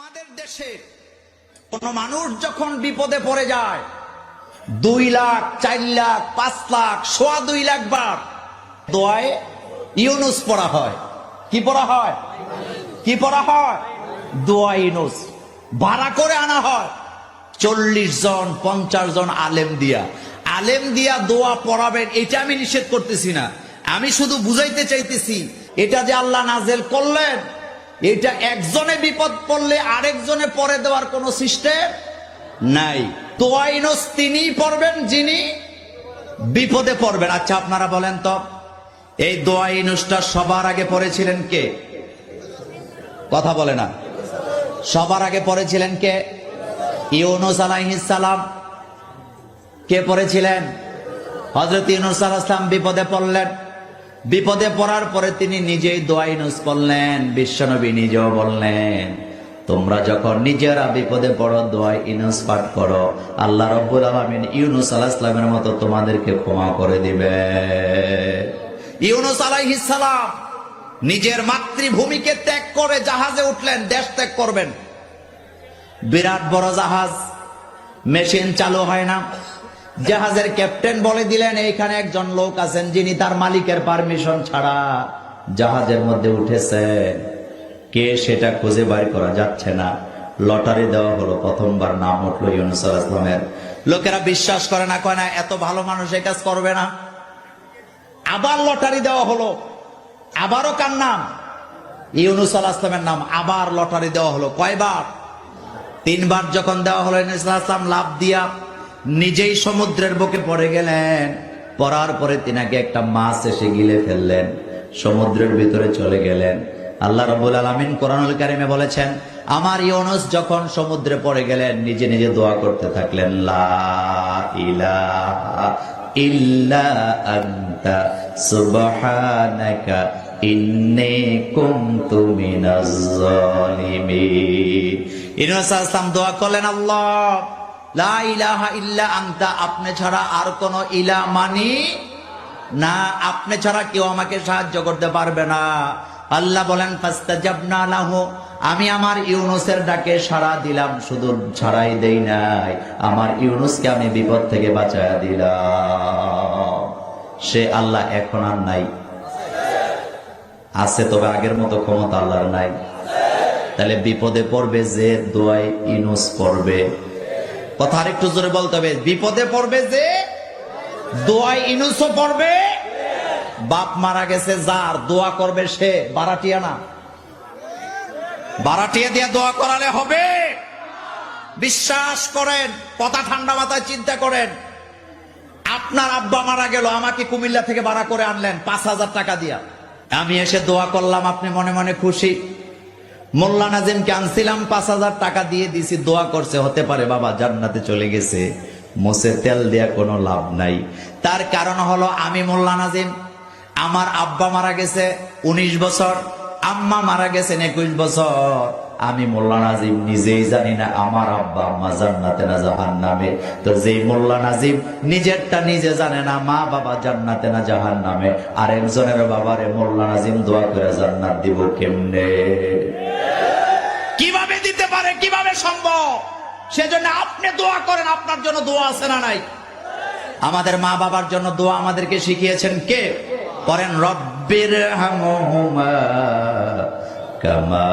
আমাদের দেশে কোন মানুষ যখন বিপদে পড়ে যায়, দুই লাখ, চার লাখ, পাঁচ লাখ, সোয়া দুই লাখ বার দোয়ায় ইউনুস পড়া হয়। কি পড়া হয়? কি পড়া হয়? দোয়া ইউনুস। ভাড়া করে আনা হয়। চল্লিশ জন, পঞ্চাশ জন আলেম দিয়া। আলেম দিয়া দোয়া পড়াবেন, এটা আমি নিষেধ করতেছি না। আমি শুধু বুঝাইতে চাইতেছি, এটা যে আল্লাহ নাজেল করলেন এটা একজনে বিপদ পড়লে আরেকজনে পরে দেওয়ার কোন সিস্টেম নাই। তোয়াইনস তিনি পড়বেন, যিনি বিপদে পড়বেন। আচ্ছা আপনারা বলেন তো, এই দোয়া ইনুসটা সবার আগে পড়েছিলেন কে? কথা বলে না। সবার আগে পড়েছিলেন কে? ইউনুস সালাম। কে পড়েছিলেন? হজরত ইউনুস আলাইসালাম বিপদে পড়লেন। বিপদে পড়ার পরে তিনি নিজেই দোয়া ইউনুস পড়লেন বিশ্বনবী নিজেও বললেন, তোমরা যখন নিজেরা বিপদে পড়ো, দোয়া ইউনুস পাঠ করো। আল্লাহ রব্বুল আলমিন ইউনুস আলাহিসামের মতো তোমাদেরকে ক্ষমা করে দিবে। ইউনুস আলাইহিস সালাম নিজের মাতৃভূমিকে ত্যাগ করে জাহাজে উঠলেন, দেশ ত্যাগ করবেন। বিরাট বড় জাহাজ, মেশিন চালু হয় না। জাহাজের ক্যাপ্টেন বলে দিলেন, এইখানে একজন লোক আছেন যিনি তার মালিকের পারমিশন ছাড়া জাহাজের মধ্যে উঠেছে। কে সেটা খুঁজে বাইর করা যাচ্ছে না। লটারি দেওয়া হলো, প্রথমবার নাম উঠল ইউনুস আলাইহিস সালামের। লোকেরা বিশ্বাস করে না, কয় না, এত ভালো মানুষ এই কাজ করবে না। আবার লটারি দেওয়া হলো, আবারও কার নাম? ইউনুস আলাহ ইসলামের নাম, আবার লটারি দেওয়া হলো, কয়বার? তিনবার যখন দেওয়া হলো ইউনুস আলাহ ইসলাম লাভ দিয়া নিজেই সমুদ্রের বুকে পড়ে গেলেন। পড়ার পরে তিনাকে একটা মাছ এসে গিলে ফেললেন। সমুদ্রের ভিতরে চলে গেলেন। আল্লাহ রবুল আলমিন কোরআনুল কারিমে বলেছেন, আমার ইউনুস যখন সমুদ্রে পড়ে গেলেন, নিজে নিজে দোয়া করতে থাকলেন, লা ইলাহা ইল্লা ইউনুস আসলাম দোয়া করলেন, আল্লাহ লা ইলাহা ইল্লা আনতা, আপনি ছাড়া আর কোন ইলা মানি না। আপনি ছাড়া কেউ আমাকে সাহায্য করতে পারবে না। আল্লাহ বলেন, ফাস্তাজাবনা লাহু। আমি আমার ইউনুসের ডাকে সাড়া দিলাম, শুধু ছাড়াই দেই নাই। আমার ইউনুসকে আমি বিপদ থেকে বাঁচায়া দিলাম। সে আল্লাহ এখন আর নাই। আছে তবে আগের মতো ক্ষমতা আল্লাহর নাই। তাহলে বিপদে পড়বে যে দোয়াই ইনুস পড়বে। কথা আরেকটু জোরে বলতে হবে। বিপদে পড়বে যে, দোয়াই ইনুসও পড়বে, বাপ মারা গেছে যার, দোয়া করবে সে, বারাটিয়া না। বারাটিয়া দিয়ে দোয়া করালে হবে। বিশ্বাস করেন কথা ঠান্ডা মাথায় চিন্তা করেন, আপনার আব্বা মারা গেল, আমাকে কুমিল্লা থেকে ভাড়া করে আনলেন, পাঁচ হাজার টাকা দিয়া। আমি এসে দোয়া করলাম, আপনি মনে মনে খুশি। মোল্লা নাজিমকে আনছিলাম, পাঁচ হাজার টাকা দিয়ে দিছি, দোয়া করছে, হতে পারে বাবা জান্নাতে চলে গেছে মোসে তেল দেয়া কোনো লাভ নাই। তার কারণ হলো আমি মোল্লা নাজিম, আমার আব্বা মারা গেছে ১৯ বছর, আম্মা মারা গেছেন একুশ বছর। আমি মোল্লা নাজিম নিজেই জানি না, আমার আব্বা আম্মা জান্নাতে না জাহান নামে তো যেই মোল্লা নাজিম নিজেরটা নিজে জানে না, মা বাবা জান্নাতে না জাহান নামে আর একজনের বাবারে মোল্লা নাজিম দোয়া করে জান্নাত দিব কেমনে? সম্ভব। সেজন্য আপনি দোয়া করেন, আপনার জন্য দোয়া আছে না নাই? আমাদের মা বাবার জন্য দোয়া আমাদেরকে শিখিয়েছেন কে? করেন রব্বির কামা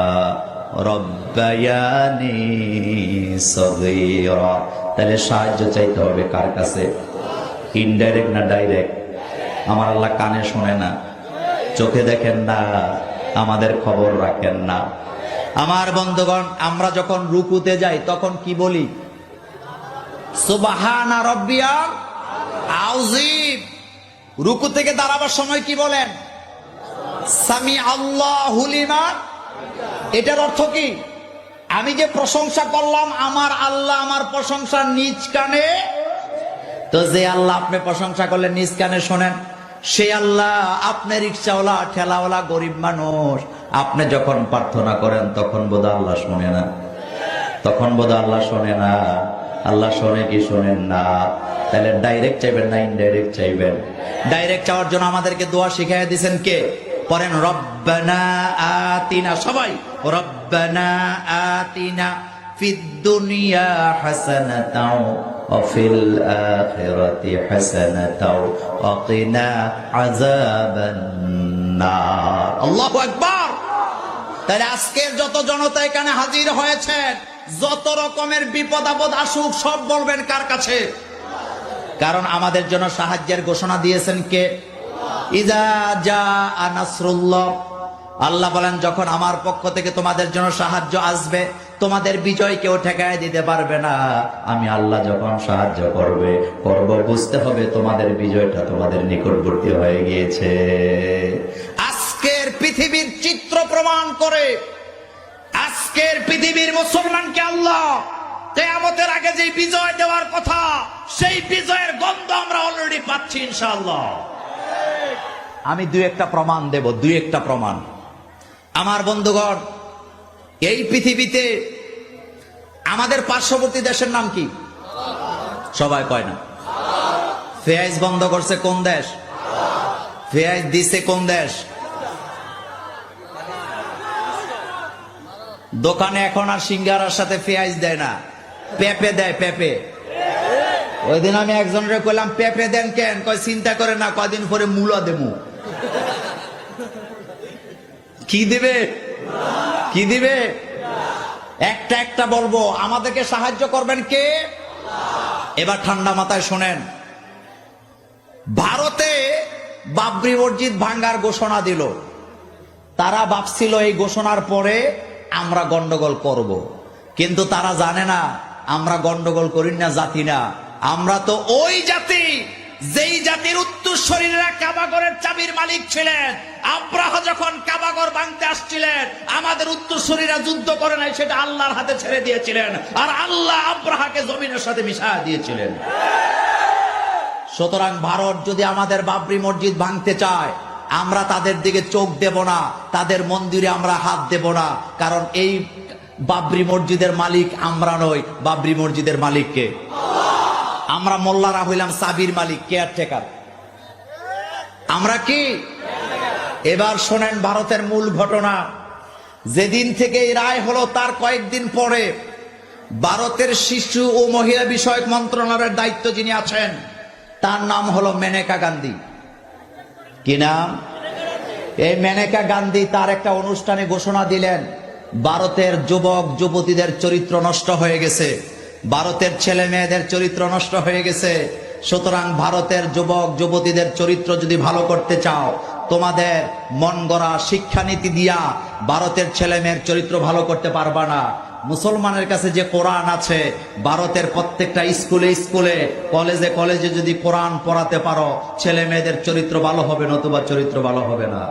তাহলে সাহায্য চাইতে হবে কার কাছে? ইনডাইরেক্ট না ডাইরেক্ট আমার আল্লাহ কানে শোনে না, চোখে দেখেন না, আমাদের খবর রাখেন না। আমার বন্ধুগণ, আমরা যখন রুকুতে যাই, তখন কি বলি? আউজিব রুকু থেকে দাঁড়াবার সময় কি বলেন? আল্লাহ এটার অর্থ কি? আমি যে প্রশংসা করলাম, আমার আল্লাহ আমার প্রশংসা নিজ কানে। তো যে আল্লাহ আপনি প্রশংসা করলেন, নিজ কানে শোনেন, সে আল্লাহ আপনি রিক্সাওয়ালা, ঠেলাওয়ালা, গরিব মানুষ। আপনি যখন প্রার্থনা করেন তখন বোধ আল্লাহ শোনে না তখন বোধ আল্লাহ শোনে না আল্লাহ শোনে কি শোনেন না তাহলে ডাইরেক্ট চাইবেন না ইনডাইরেক্ট চাইবেন ডাইরেক্ট চাওয়ার জন্য আমাদেরকে দোয়া শিখাই দিয়েছেন কে পড়েন রব্বানা আতিনা সবাই রব্বানা আতিনা ফিদ দুনিয়া হাসানাতাও وفي الآخرة حسنة وقنا عذاب النار الله أكبر তাহলে আজকের যত জনতা এখানে হাজির হয়েছেন, যত রকমের বিপদ আপদ আসুক, সব বলবেন কার কাছে? কারণ আমাদের জন্য সাহায্যের ঘোষণা দিয়েছেন কে? আল্লাহ বলেন, যখন আমার পক্ষ থেকে তোমাদের জন্য সাহায্য আসবে, তোমাদের বিজয় কেউ ঠেকায় দিতে পারবে না। আমি আল্লাহ যখন সাহায্য করবে, করব, বুঝতে হবে তোমাদের বিজয়টা তোমাদের নিকটবর্তী হয়ে গিয়েছে আজকের পৃথিবীর চিত্র প্রমাণ করে। আজকের পৃথিবীর মুসলমানকে আল্লাহ? কেয়ামতের আগে যে বিজয় দেওয়ার কথা, সেই বিজয়ের গন্ধ আমরা অলরেডি পাচ্ছি, ইনশাআল্লাহ। আমি দুই একটা প্রমাণ দেব, দুই একটা প্রমাণ। আমার বন্ধুগণ, এই পৃথিবীতে আমাদের পার্শ্ববর্তী দেশের নাম কি? সবাই কয় না। ফেয়াইজ বন্ধ করছে কোন দেশ? ফেয়াইজ দিছে কোন দেশ? দোকানে এখন আর সিঙ্গারার সাথে পেঁয়াজ দেয় না। পেঁপে দেয়, পেঁপে। ওই দিন আমি একজনের কইলাম, পেঁপে দেন কেন? কয়, চিন্তা করে না কয়দিন পরে মূলা দেবো। কি দিবে? কি দিবে? একটা একটা বলব, আমাদেরকে সাহায্য করবেন কে? এবার ঠান্ডা মাথায় শোনেন, ভারতে বাবরি মসজিদ ভাঙ্গার ঘোষণা দিল। তারা ভাবছিল এই ঘোষণার পরে আমরা গন্ডগোল করব। কিন্তু তারা জানে না, আমরা গন্ডগোল করি না জাতি না। আমরা তো ওই জাতি, যেই জাতির উত্তর উত্তরসরীরা কাবাগরের চাবির মালিক ছিলেন। আব্রাহ যখন কাবাগর ভাঙতে আসছিলেন, আমাদের উত্তরসরীরা যুদ্ধ করে নাই, সেটা আল্লাহর হাতে ছেড়ে দিয়েছিলেন। আর আল্লাহ আব্রাহাকে জমিনের সাথে মিশা দিয়েছিলেন। সুতরাং ভারত যদি আমাদের বাবরি মসজিদ ভাঙতে চায় আমরা তাদের দিকে চোখ দেব না, তাদের মন্দিরে আমরা হাত দেব না, কারণ এই বাবরি মসজিদের মালিক আমরা নই। বাবরি মসজিদের মালিককে আমরা মোল্লারা হইলাম সাবির মালিক, কেয়ারটেকার। আমরা কি? এবার শোনেন ভারতের মূল ঘটনা। যেদিন থেকে এই রায় হলো, তার কয়েকদিন পরে ভারতের শিশু ও মহিলা বিষয়ক মন্ত্রণালয়ের দায়িত্ব যিনি আছেন, তার নাম হলো মেনেকা গান্ধী। কি নাম? এই মেনেকা গান্ধী তার একটা অনুষ্ঠানে ঘোষণা দিলেন, ভারতের যুবক যুবতীদের চরিত্র নষ্ট হয়ে গেছে, ভারতের ছেলে মেয়েদের চরিত্র নষ্ট হয়ে গেছে, সুতরাং ভারতের যুবক যুবতীদের চরিত্র যদি ভালো করতে চাও, তোমাদের মন গড়া শিক্ষানীতি দিয়া ভারতের ছেলে মেয়ের চরিত্র ভালো করতে পারবা না। মুসলমানের কাছে যে কোরআন আছে, ভারতের প্রত্যেকটা স্কুলে স্কুলে, কলেজে কলেজে যদি কোরআন পড়াতে পারো, ছেলে মেয়েদের চরিত্র ভালো হবে নতুবা চরিত্র ভালো হবে না।